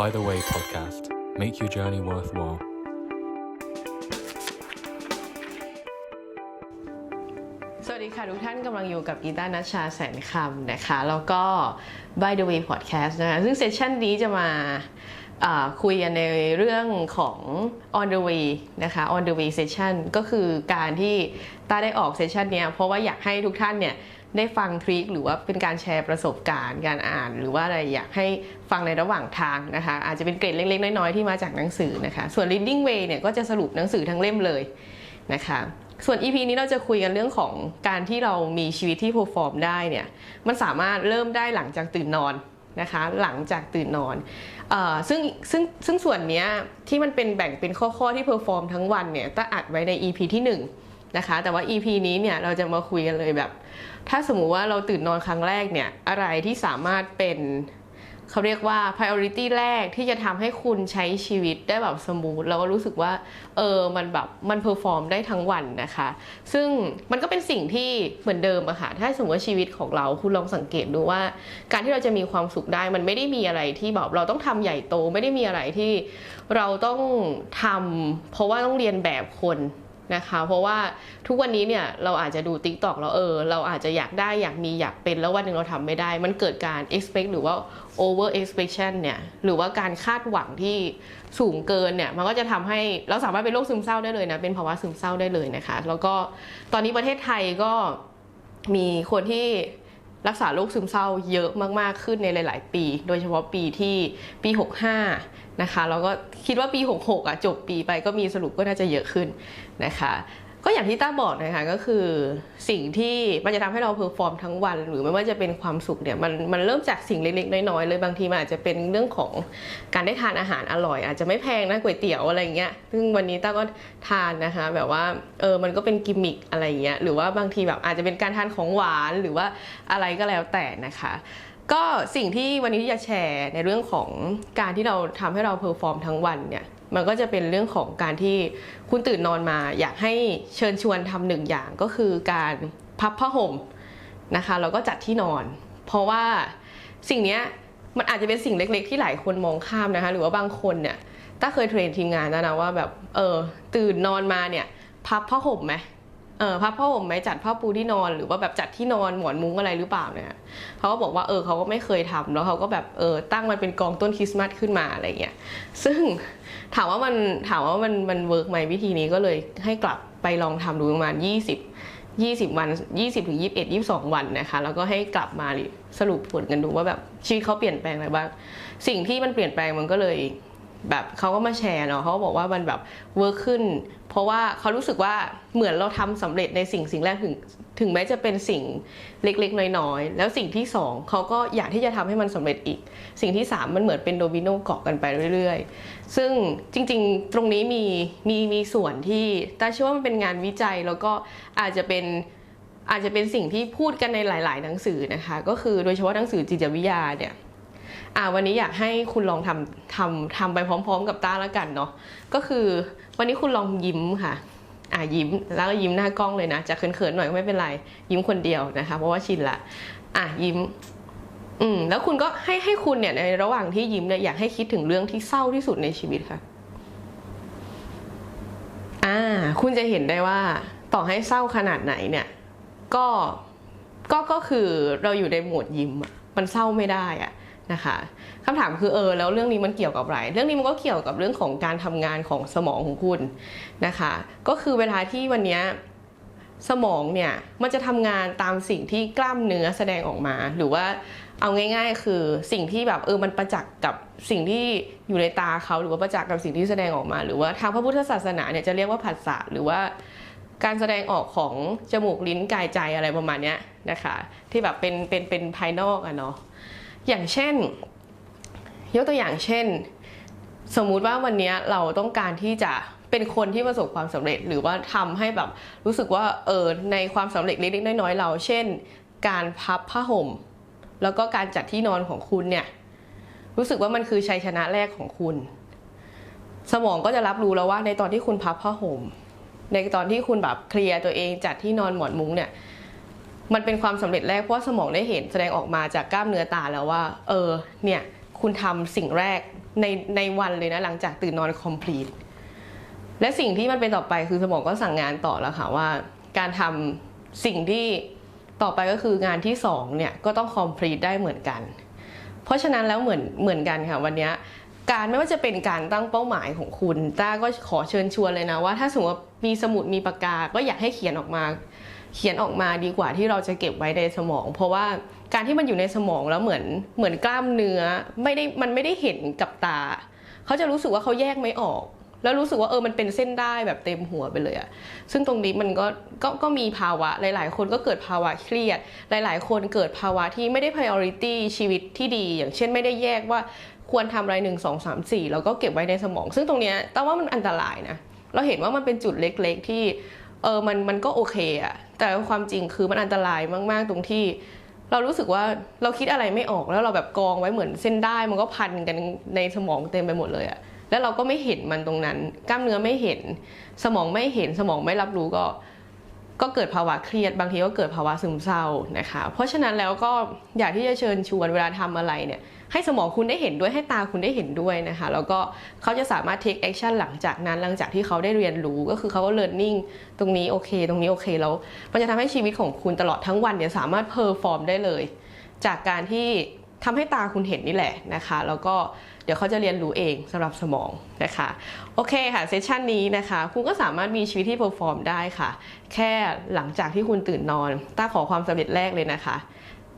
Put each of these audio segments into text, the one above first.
By the Way podcast. Make your journey worthwhile. สวัสดีค่ะ ทุกท่านกำลังอยู่กับกีตาร์นัชชาแสนคำนะคะ แล้วก็ By the Way Podcast นะคะ ซึ่งเซสชันนี้จะมาคุยกันในเรื่องของ On the Way นะคะ On the Way Session ก็คือการที่ตาได้ออกเซสชันเนี้ยเพราะว่าอยากให้ทุกท่านเนี่ย ได้ฟังทริคหรือว่าเป็นการแชร์ประสบการณ์การอ่าน หรือว่าอะไรอยากให้ฟังในระหว่างทางนะคะ อาจจะเป็นเกร็ดเล็กๆ น้อยๆ ที่มาจากหนังสือนะคะ ส่วน Reading Way เนี่ยก็จะสรุปหนังสือทั้งเล่มเลยนะคะส่วน EP นี้เราจะคุยกันเรื่องของการที่เรามีชีวิตที่ perform ได้เนี่ยมันสามารถเริ่มได้หลังจากตื่นนอนนะคะหลังจากตื่นนอนเออซึ่งซึ่งซึ่งส่วนนี้ที่มันเป็นแบ่งเป็นข้อๆที่ perform ทั้งวันเนี่ยต้าอัดไว้ใน EP ที่ 1 นะคะ แต่ว่า EP นี้เนี่ยเราจะมาคุยกันเลยแบบ ถ้าสมมุติว่าเราตื่นนอนครั้งแรกเนี่ยอะไรที่สามารถเป็นเขาเรียกว่า priority แรกที่จะทำให้คุณใช้ชีวิตได้แบบสมูทแล้วก็รู้สึกว่า เออ มันแบบ มันเพอร์ฟอร์มได้ทั้งวันนะคะ ซึ่งมันก็เป็นสิ่งที่เหมือนเดิมอะค่ะ ถ้าสมมติว่าชีวิตของเราคุณลองสังเกตดูว่า การที่เราจะมีความสุขได้ มันไม่ได้มีอะไรที่แบบเราต้องทำใหญ่โต ไม่ได้มีอะไรที่เราต้องทำเพราะว่าต้องเรียนแบบคน นะคะ เพราะว่าทุกวันนี้เนี่ยเราอาจจะดู t ิ k t o k แล้วเออ เราอาจจะอยากได้อยากมีอยากเป็นแล้ววันหนึ่งเราทำไม่ได้ มันเกิดการ expect หรือว่า over expectation เนี่ยหรือว่าการคาดหวังที่สูงเกินเนี่ยมันก็จะทำให้เราสามารถเป็นโรคซึมเศร้าได้เลยนะเป็นภาวะซึมเศร้าได้เลยนะคะ แล้วก็ตอนนี้ประเทศไทยก็มีคนที่ รักษาโรคซึมเศร้าเยอะมาก ๆ ขึ้นในหลาย ๆ ปี โดยเฉพาะปีที่ปี 65 นะคะ แล้วก็คิดว่าปี 66อะจบปีไปก็มีสรุปก็น่าจะเยอะขึ้นนะคะ ก็อย่างที่ต้าบอกนะคะก็คือสิ่งที่มันจะทำให้เราเพอร์ฟอร์มทั้งวัน หรือไม่ว่าจะเป็นความสุขเนี่ยมันมันเริ่มจากสิ่งเล็กๆน้อยๆเลยบางทีมันอาจจะเป็นเรื่องของการได้ทานอาหารอร่อย อาจจะไม่แพงนะก๋วยเตี๋ยวอะไรเงี้ยซึ่งวันนี้ต้าก็ทานนะคะแบบว่าเออมันก็เป็นกิมมิคอะไรเงี้ยหรือว่าบางทีแบบอาจจะเป็นการทานของหวานหรือว่าอะไรก็แล้วแต่นะคะก็สิ่งที่วันนี้ที่จะแชร์ในเรื่องของการที่เราทำให้เราเพอร์ฟอร์มทั้งวันเนี่ย มันก็จะเป็นเรื่องของการที่คุณตื่นนอนมา อยากให้เชิญชวนทำหนึ่งอย่างก็คือการพับผ้าห่มนะคะแล้วก็จัดที่นอน เพราะว่าสิ่งนี้มันอาจจะเป็นสิ่งเล็ก ๆ ที่หลายคนมองข้ามนะคะ หรือว่าบางคนเนี่ยถ้าเคยเทรนทีมงานนะนะว่าแบบเออตื่นนอนมาเนี่ย พับผ้าห่มไหม เออพับผ้าห่มไหมจัดผ้าปูที่นอนหรือว่าแบบจัดที่นอนหมอนมุ้งอะไรหรือเปล่าเนี่ยเขาก็บอกว่าเออเขาก็ไม่เคยทำแล้วเขาก็แบบเออตั้งมันเป็นกองต้นคริสต์มาสขึ้นมาอะไรเงี้ยซึ่งถามว่ามันถามว่ามันมันเวิร์กไหมวิธีนี้ก็เลยให้กลับไปลองทำดูประมาณ 20 20 วัน 20ถึง21 22 วันนะคะ แล้วก็ให้กลับมาสรุปผลกันดูว่าแบบชีวิตเขาเปลี่ยนแปลงอะไรบ้าง สิ่งที่มันเปลี่ยนแปลงมันก็เลย แบบเขาก็มาแชร์เนาะเขาก็บอกว่ามันแบบเวิร์กขึ้น เพราะว่าเขารู้สึกว่าเหมือนเราทำสำเร็จในสิ่งสิ่งแรกถึงถึงแม้จะเป็นสิ่งเล็กๆ น้อยๆ แล้วสิ่งที่สองเขาก็อยากที่จะทำให้มันสำเร็จอีก สิ่งที่สามมันเหมือนเป็นโดมิโนเกาะกันไปเรื่อยๆ ซึ่งจริงๆตรงนี้มีมีมีส่วนที่ตาเชื่อว่ามันเป็นงานวิจัยแล้วก็อาจจะเป็นอาจจะเป็นสิ่งที่พูดกันในหลาย ๆ หนังสือนะคะ ก็คือโดยเฉพาะหนังสือจิตวิทยาเนี่ย อ่าวันนี้อยากให้คุณลองทำทำทำไปพร้อม ๆ กับต้าแล้วกันเนาะก็คือวันนี้คุณลองยิ้มค่ะอ่ายิ้มแล้วก็ยิ้มหน้ากล้องเลยนะจะเขินๆหน่อยก็ไม่เป็นไรยิ้มคนเดียวนะคะ เพราะว่าชินละอะยิ้มอืมแล้วคุณก็ให้ให้คุณเนี่ยในระหว่างที่ยิ้มเนี่ยอยากให้คิดถึงเรื่องที่เศร้าที่สุดในชีวิตค่ะอ่าคุณจะเห็นได้ว่าต่อให้เศร้าขนาดไหนเนี่ยก็ก็ก็คือเราอยู่ในโหมดยิ้มมันเศร้าไม่ได้อะ นะคะคำถามคือเออแล้วเรื่องนี้มันเกี่ยวกับอะไร เรื่องนี้มันก็เกี่ยวกับเรื่องของการทำงานของสมองของคุณนะคะ ก็คือเวลาที่วันนี้สมองเนี่ยมันจะทำงานตามสิ่งที่กล้ามเนื้อแสดงออกมา หรือว่าเอาง่าย ๆ คือสิ่งที่แบบเออมันประจักษ์กับสิ่งที่อยู่ในตาเขาหรือว่าประจักษ์กับสิ่งที่แสดงออกมา หรือว่าทางพระพุทธศาสนาเนี่ยจะเรียกว่าผัสสะหรือว่าการแสดงออกของจมูกลิ้นกายใจอะไรประมาณเนี้ยนะคะ ที่แบบเป็นเป็นเป็นภายนอกอะเนาะ อย่างเช่น ยกตัวอย่างเช่น สมมุติว่าวันนี้เราต้องการที่จะเป็นคนที่ประสบความสำเร็จ หรือว่าทำให้แบบรู้สึกว่าเออในความสำเร็จเล็กๆน้อยๆเรา เช่น การพับผ้าห่ม แล้วก็การจัดที่นอนของคุณเนี่ยรู้สึกว่ามันคือชัยชนะแรกของคุณ สมองก็จะรับรู้แล้วว่าในตอนที่คุณพับผ้าห่ม ในตอนที่คุณแบบเคลียร์ตัวเองจัดที่นอนหมอนมุ้งเนี่ย มันเป็นความสำเร็จแรกเพราะว่าสมองได้เห็นแสดงออกมาจากกล้ามเนื้อตาแล้วว่า เออเนี่ยคุณทำสิ่งแรกในในวันเลยนะหลังจากตื่นนอน complete และสิ่งที่มันเป็นต่อไปคือสมองก็สั่งงานต่อแล้วค่ะว่า การทำสิ่งที่ต่อไปก็คืองานที่สองเนี่ยก็ต้อง complete ได้เหมือนกัน เพราะฉะนั้นแล้วเหมือนเหมือนกันค่ะวันนี้ การไม่ว่าจะเป็นการตั้งเป้าหมายของคุณต้าก็ขอเชิญชวนเลยนะว่า ถ้าสมมติว่ามีสมุดมีปากกา ก็อยากให้เขียนออกมา เขียนออกมาดีกว่าที่เราจะเก็บไว้ในสมอง เพราะว่าการที่มันอยู่ในสมองแล้วเหมือนเหมือนกล้ามเนื้อไม่ได้มันไม่ได้เห็นกับตา เขาจะรู้สึกว่าเขาแยกไม่ออก แล้วรู้สึกว่าเออมันเป็นเส้นได้แบบเต็มหัวไปเลยอะซึ่งตรงนี้มันก็ก็ก็มีภาวะหลาย ๆ คนก็เกิดภาวะเครียด หลาย ๆ คนเกิดภาวะที่ไม่ได้ priority ชีวิตที่ดี อย่างเช่นไม่ได้แยกว่า ควรทำอะไรหนึ่งสองสามสี่แล้วก็เก็บไว้ในสมอง ซึ่งตรงเนี้ยแต่ว่ามันอันตรายนะเราเห็นว่ามันเป็นจุดเล็กๆที่เออมันมันก็โอเคอะแต่ความจริงคือมันอันตรายมาก ๆ ตรงที่ เรารู้สึกว่าเราคิดอะไรไม่ออกแล้วเราแบบกองไว้เหมือนเส้นได้มันก็พันกันในสมองเต็มไปหมดเลยอะแล้วเราก็ไม่เห็นมันตรงนั้น กล้ามเนื้อไม่เห็น สมองไม่เห็นสมองไม่รับรู้ก็ ก็เกิดภาวะเครียดบางทีก็เกิดภาวะซึมเศร้านะคะ เพราะฉะนั้นแล้วก็อยากที่จะเชิญชวนเวลาทำอะไรเนี่ยให้สมองคุณได้เห็นด้วยให้ตาคุณได้เห็นด้วยนะคะ แล้วก็เขาจะสามารถ take action หลังจากนั้นหลังจากที่เขาได้เรียนรู้ก็คือเขาก็ learning ตรงนี้โอเค ตรงนี้โอเคแล้วมันจะทำให้ชีวิตของคุณตลอดทั้งวันเนี่ยสามารถ perform ได้เลย จากการที่ ทำให้ตาคุณเห็นนี่แหละนะคะ แล้วก็เดี๋ยวเขาจะเรียนรู้เองสำหรับสมองนะคะ โอเคค่ะเซสชันนี้นะคะ คุณก็สามารถมีชีวิตที่เพอร์ฟอร์มได้ค่ะ แค่หลังจากที่คุณตื่นนอนตาขอความสำเร็จแรกเลยนะคะ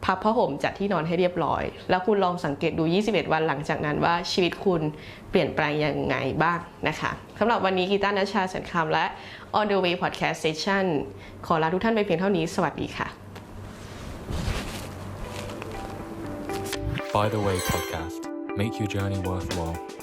พับผ้าห่มจัดที่นอนให้เรียบร้อย แล้วคุณลองสังเกตดู 21 วันหลังจากนั้นว่าชีวิตคุณเปลี่ยนแปลงยังไงบ้างนะคะสำหรับวันนี้กีตาร์นัชชาสันคำและ On the Way Podcast Session ขอลาทุกท่านไปเพียงเท่านี้ สวัสดีค่ะ By the Way podcast. Make your journey worthwhile.